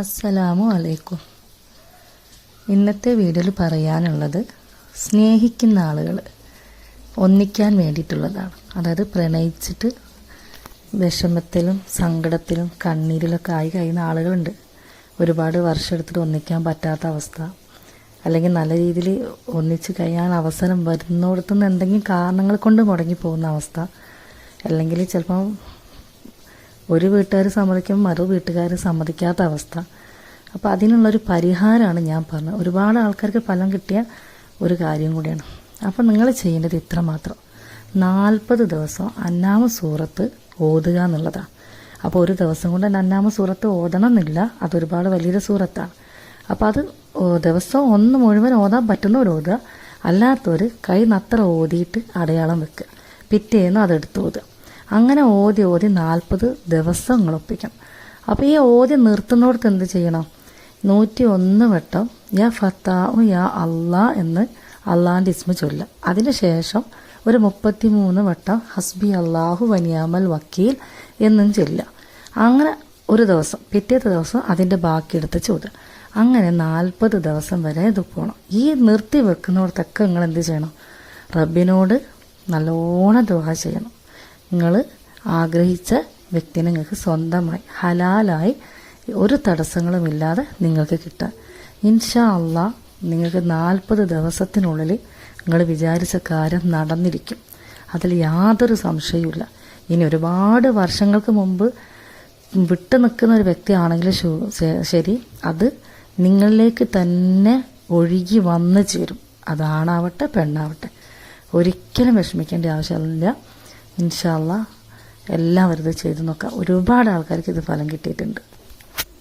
അസ്സലാമു അലൈക്കും. ഇന്നത്തെ വീഡിയോയിൽ പറയാനുള്ളത് സ്നേഹിക്കുന്ന ആളുകൾ ഒന്നിക്കാൻ വേണ്ടിയിട്ടുള്ളതാണ്. അതായത് പ്രണയിച്ചിട്ട് വിഷമത്തിലും സങ്കടത്തിലും കണ്ണീരിലൊക്കെ ആയി കഴിയുന്ന ആളുകളുണ്ട്. ഒരുപാട് വർഷം എടുത്തിട്ട് ഒന്നിക്കാൻ പറ്റാത്ത അവസ്ഥ. അല്ലെങ്കിൽ നല്ല രീതിയിൽ ഒന്നിച്ച് കഴിയാൻ അവസരം വരുന്നിടത്തുനിന്ന് എന്തെങ്കിലും കാരണങ്ങൾ കൊണ്ട് മുടങ്ങി പോകുന്ന അവസ്ഥ. അല്ലെങ്കിൽ ചിലപ്പം ഒരു വീട്ടുകാർ സമ്മതിക്കും മറു വീട്ടുകാർ സമ്മതിക്കാത്ത അവസ്ഥ. അപ്പോൾ അതിനുള്ളൊരു പരിഹാരമാണ് ഞാൻ പറഞ്ഞത്. ഒരുപാട് ആൾക്കാർക്ക് ഫലം കിട്ടിയ ഒരു കാര്യം കൂടിയാണ്. അപ്പോൾ നിങ്ങൾ ചെയ്യേണ്ടത് ഇത്ര മാത്രം. നാൽപ്പത് ദിവസം അന്നാമ സൂറത്ത് ഓതുക എന്നുള്ളതാണ്. അപ്പോൾ ഒരു ദിവസം കൊണ്ട് തന്നെ അന്നാമ സൂറത്ത് ഓതണം എന്നില്ല. അതൊരുപാട് വലിയൊരു സൂറത്താണ്. അപ്പോൾ അത് ദിവസം ഒന്ന് മുഴുവൻ ഓതാൻ പറ്റുന്നവർ ഓതുക. അല്ലാത്തവർ കൈ നത്ര ഓതിയിട്ട് അടയാളം വെക്കുക. പിറ്റേന്ന് അതെടുത്ത് ഓതുക. അങ്ങനെ ഓതി ഓതി നാൽപ്പത് ദിവസം നിങ്ങൾ ഒപ്പിക്കണം അപ്പോൾ ഈ ഓതി നിർത്തുന്നിടത്ത് എന്ത് ചെയ്യണം? നൂറ്റി ഒന്ന് വട്ടം യാ ഫത്താഹു യാ അള്ളാ എന്ന് അള്ളാന്റെ ഇസ്മ ചൊല്ലുക അതിനുശേഷം ഒരു മുപ്പത്തി മൂന്ന് വട്ടം ഹസ്ബി അള്ളാഹു വനിയാമൽ വക്കീൽ എന്നും ചൊല്ലുക അങ്ങനെ ഒരു ദിവസം പിറ്റേത്തെ ദിവസം അതിന്റെ ബാക്കിയെടുത്ത് ചോദ്യം അങ്ങനെ നാൽപ്പത് ദിവസം വരെ ഇത് പോകണം ഈ നിർത്തി വെക്കുന്നിടത്തൊക്കെ നിങ്ങൾ എന്ത് ചെയ്യണം? റബ്ബിനോട് നല്ലോണം ദുആ ചെയ്യണം. നിങ്ങൾ ആഗ്രഹിച്ച വ്യക്തിനെ നിങ്ങൾക്ക് സ്വന്തമായി ഹലാലായി ഒരു തടസ്സങ്ങളുമില്ലാതെ നിങ്ങൾക്ക് കിട്ടാം ഇൻഷാ അള്ളാ നിങ്ങൾക്ക് നാൽപ്പത് ദിവസത്തിനുള്ളിൽ നിങ്ങൾ വിചാരിച്ച കാര്യം നടന്നിരിക്കും. അതിൽ യാതൊരു സംശയവുമില്ല. ഇനി ഒരുപാട് വർഷങ്ങൾക്ക് മുമ്പ് വിട്ടു നിൽക്കുന്ന ഒരു വ്യക്തിയാണെങ്കിൽ ശരി അത് നിങ്ങളിലേക്ക് തന്നെ ഒഴുകി വന്നു ചേരും. അതാണാവട്ടെ പെണ്ണാവട്ടെ. ഒരിക്കലും വിഷമിക്കേണ്ട ആവശ്യമില്ല. ഇൻഷാല്ല എല്ലാവരും ഇത് ചെയ്തു നോക്കാം. ഒരുപാട് ആൾക്കാർക്ക് ഇത് ഫലം കിട്ടിയിട്ടുണ്ട്.